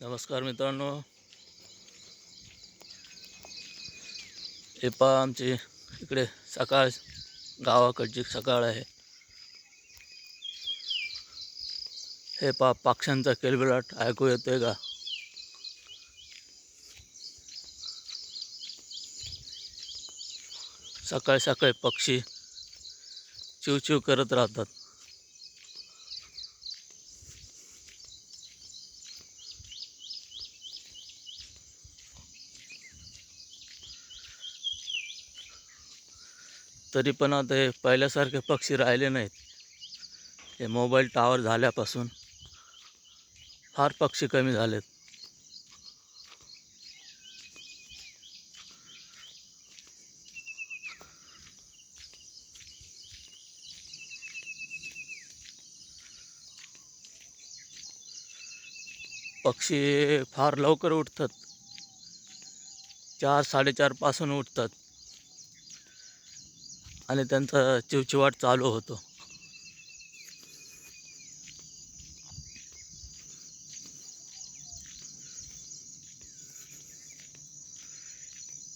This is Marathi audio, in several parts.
नमस्कार मित्रांनो. हे पहा आमची इकडे सकाळ गावाकडची सकाळ आहे. हे पहा पक्ष्यांचा किलबिलाट ऐकू येतोय का? सकाळी सकाळी पक्षी चिवचिव करत राहतात. तरी पण आता हे पहिल्यासारखे पक्षी राहिले नाहीत. हे मोबाईल टावर झाल्यापासून फार पक्षी कमी झालेत. पक्षी फार लवकर उठतात. चार साडेचारपासून उठतात. आणि त्यांचा चिवचिवाट चालू होतो.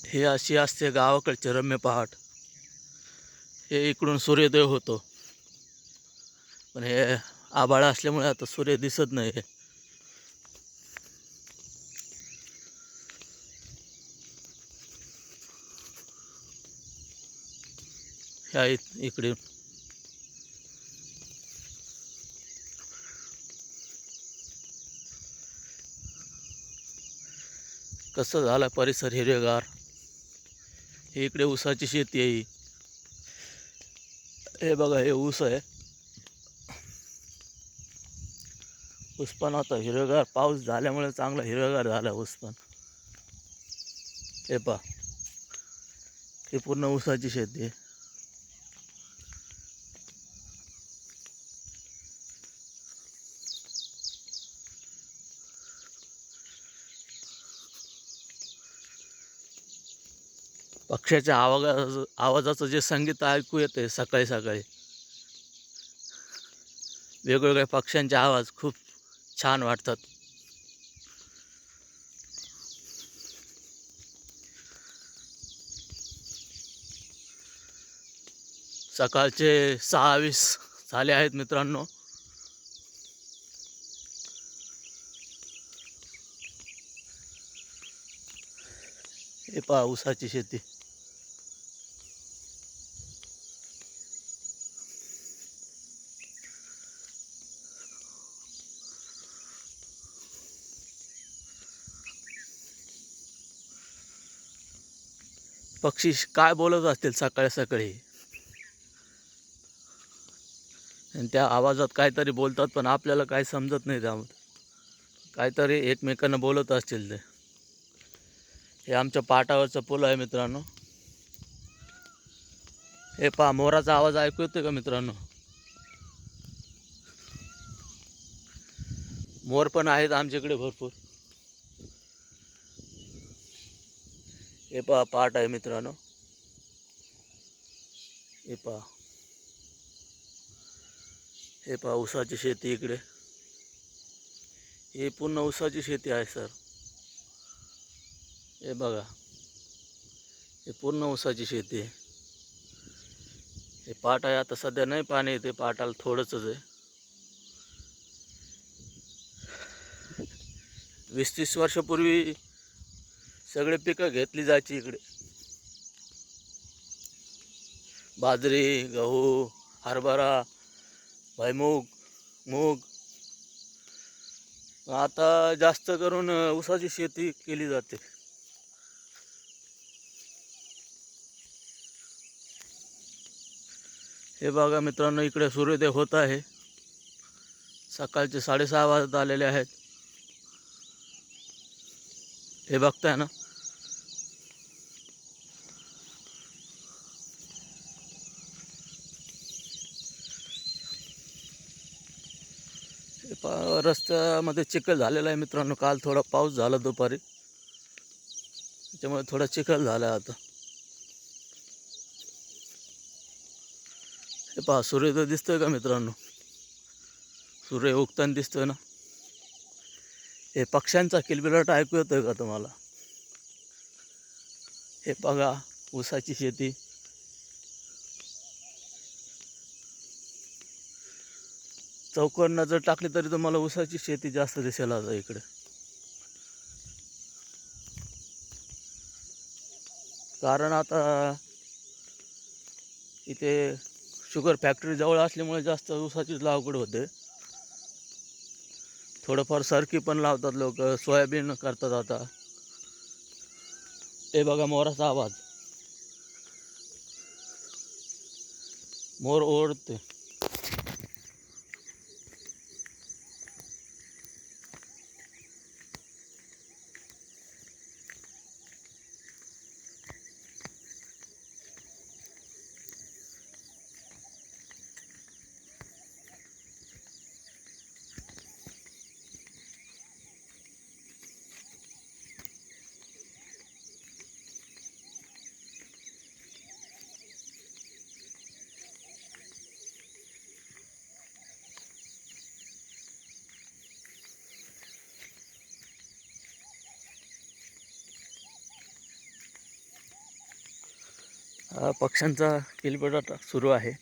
हे अशी असते गावाकडचे रम्य पहाट. हे इकडून सूर्योदय होतो. पण हे आभाळ असल्यामुळे आता सूर्य दिसत नाही ह्या इ- इकडे. कसं झालं परिसर हिरवेगार? हे इकडे ऊसाची शेती आहे हे बघा हे ऊस आहे. ऊस पण आता हिरवेगार पाऊस झाल्यामुळे चांगला हिरवेगार झाला ऊस पण. हे पहा. हे पूर्ण ऊसाची शेती आहे. पक्ष्याच्या आवाजाचं आवाजाचं जे संगीत ऐकू येते सकाळी सकाळी. वेगवेगळ्या पक्ष्यांचे आवाज खूप छान वाटतात. सकाळचे सहावीस झाले आहेत मित्रांनो. हे पहा ऊसाची शेती. पक्षी काय बोलत असतील सकाळी सकाळी? आणि त्या आवाजात काहीतरी बोलतात पण आपल्याला काही समजत नाही त्यामध्ये. काहीतरी एकमेकांना बोलत असतील ते. हे आमच्या पाटावरचं पूल आहे मित्रांनो. हे पहा मोराचा आवाज ऐकू येतो का मित्रांनो? मोर पण आहेत आमच्याकडे भरपूर. हे पहा पाट आहे मित्रांनो. हे पहा. हे पहा ऊसाची शेती इकडे. ही पूर्ण ऊसाची शेती आहे सर. हे बघा. हे पूर्ण ऊसाची शेती आहे. हे पाट आहे आता सध्या नाही पाणी येते पाटाला थोडंच आहे. वीस तीस वर्षापूर्वी सगळे पिकं घेतली जायची इकडे. बाजरी गहू हरभरा भैमूग मूग. आता जास्त करून ऊसाची शेती केली जाते. हे बघा मित्रांनो इकडे सूर्योदय होत आहे. सकाळचे साडेसहा वाजत आलेले आहेत. हे बघताय ना. हे रस्त्यामध्ये चिखल झालेला आहे मित्रांनो. काल थोडा पाऊस झाला दुपारी. त्याच्यामुळे थोडा चिखल झाला आहे आता. हे पहा सूर्य तर दिसतोय का मित्रांनो? सूर्य उगताना दिसतोय ना. हे पक्ष्यांचा किलबिलाट ऐकू येतोय का तुम्हाला? हे बघा ऊसाची शेती. चौकोन नजर टाकली तरी तुम्हाला ऊसाची शेती जास्त दिसेल आता इकडे. कारण आता इथे शुगर फॅक्टरी जवळ असल्यामुळे जास्त ऊसाचीच लागवड होते. थोडंफार सरकी पण लावतात लोक सोयाबीन करतात आता. हे बघा मोराचा आवाज. मोर ओढते. पक्ष्यांचा किलबिलाट सुरू आहे.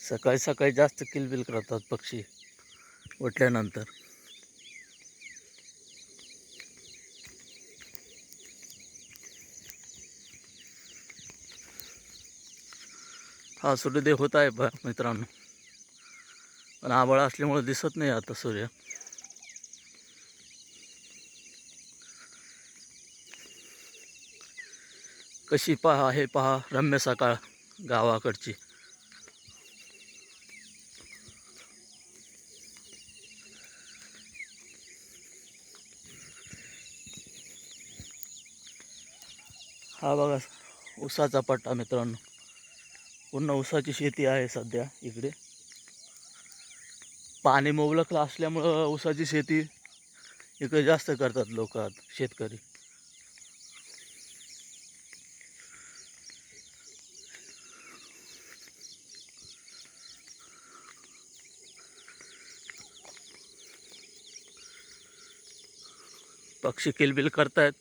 सकाळी सकाळी जास्त किलबिल करतात पक्षी उठल्यानंतर. हा सूर्योदय होत आहे मित्रांनो. पण आभाळ असल्यामुळे दिसत नाही आता सूर्य. कशी पहा हे पहा रम्य सकाळ गावाकडची. हा बघा उसाचा पट्टा मित्रांनो. पूर्ण उसाची शेती आहे सध्या इकडे. पाणी मुबलक असल्यामुळं ऊसाची शेती इकडे जास्त करतात लोक शेतकरी. पक्षी किलबिल करतायत.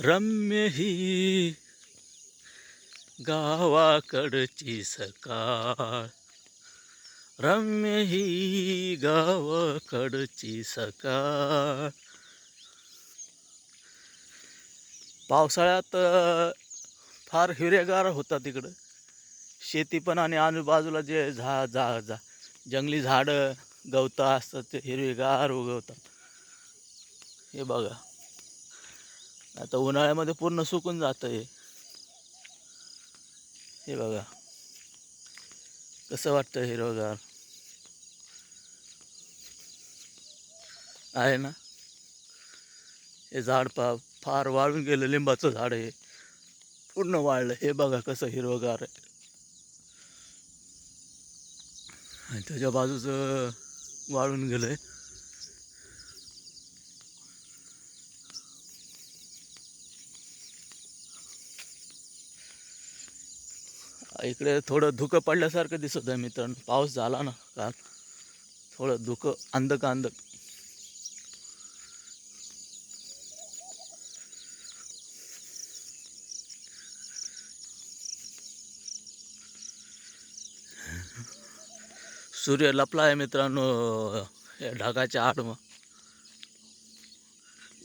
रम्य ही गावाकडची सकाळ. रम्य ही गावाकडची सकाळ. पावसाळ्यात फार हिरेगार होतात तिकडं. शेती पण आणि आजूबाजूला जे झा झा झा जंगली झाडं गवतं असतात ते हिरवेगार उगवतात. हे बघा. आता उन्हाळ्यामध्ये पूर्ण सुकून जातं हे बघा. कसं वाटतं हिरवगार आहे ना? हे झाड पा फार वाळून गेलं लिंबाचं झाड आहे. पूर्ण वाळलं. हे बघा कसं हिरवगार आहे. आणि त्याच्या बाजूचं वाळून गेलं आहे इकडे थोडं धुकं पडल्यासारखं दिसत आहे मित्रांनो. पाऊस झाला ना काल. थोडं धुकं अंधक अंधक. सूर्य लपला आहे मित्रांनो या ढगाच्या आड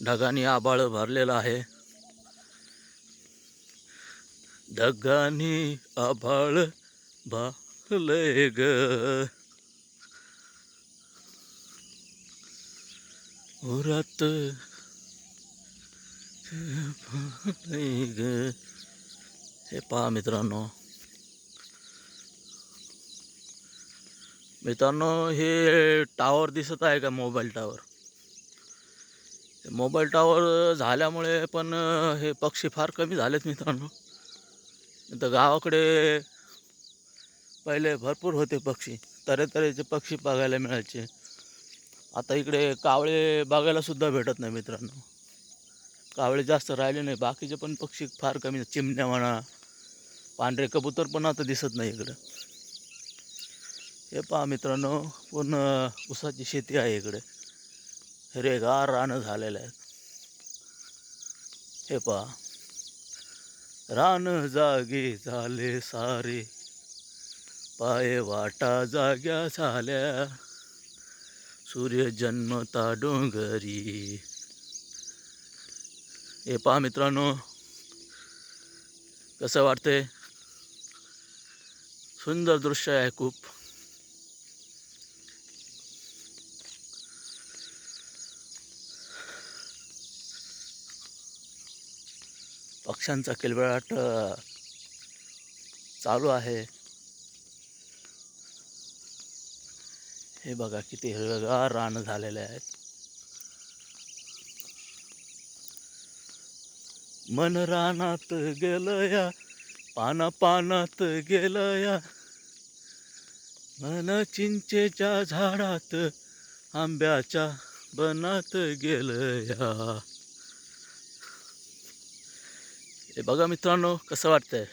ढगाने आबाळ भरलेलं आहे. ढगानी आभाळ भालय ग. उरात ग. हे पहा मित्रांनो. मित्रांनो हे टावर दिसत आहे का मोबाईल टावर मोबाईल टावर झाल्यामुळे पण हे पक्षी फार कमी झालेत मित्रांनो. तर गावाकडे पहिले भरपूर होते पक्षी तऱ्हेतऱ्हेचे पक्षी बघायला मिळायचे. आता इकडे कावळे बघायलासुद्धा भेटत नाही मित्रांनो. कावळे जास्त राहिले नाही बाकीचे पण पक्षी फार कमी चिमण्या म्हणा पांढरे कबूतर पण आता दिसत नाही इकडं. हे पहा मित्रांनो पूर्ण ऊसाची शेती आहे इकडे. हिरेगार रानं झालेलं आहे. हे पहा. रान जागे झाले सारे. पाय वाटा जाग्या झाल्या. सूर्य जन्मता डोंगरी. हे पहा मित्रांनो कसं वाटते सुंदर दृश्य आहे खूप. पक्ष्यांचा किलबिळाट चालू आहे. हे बघा किती हिरवेगार रान झालेले आहेत. मन रानात गेलया पाना पानात गेलया. मन चिंचेच्या झाडात आंब्याच्या बनात गेलया या हे बघा मित्रांनो कसं वाटतंय?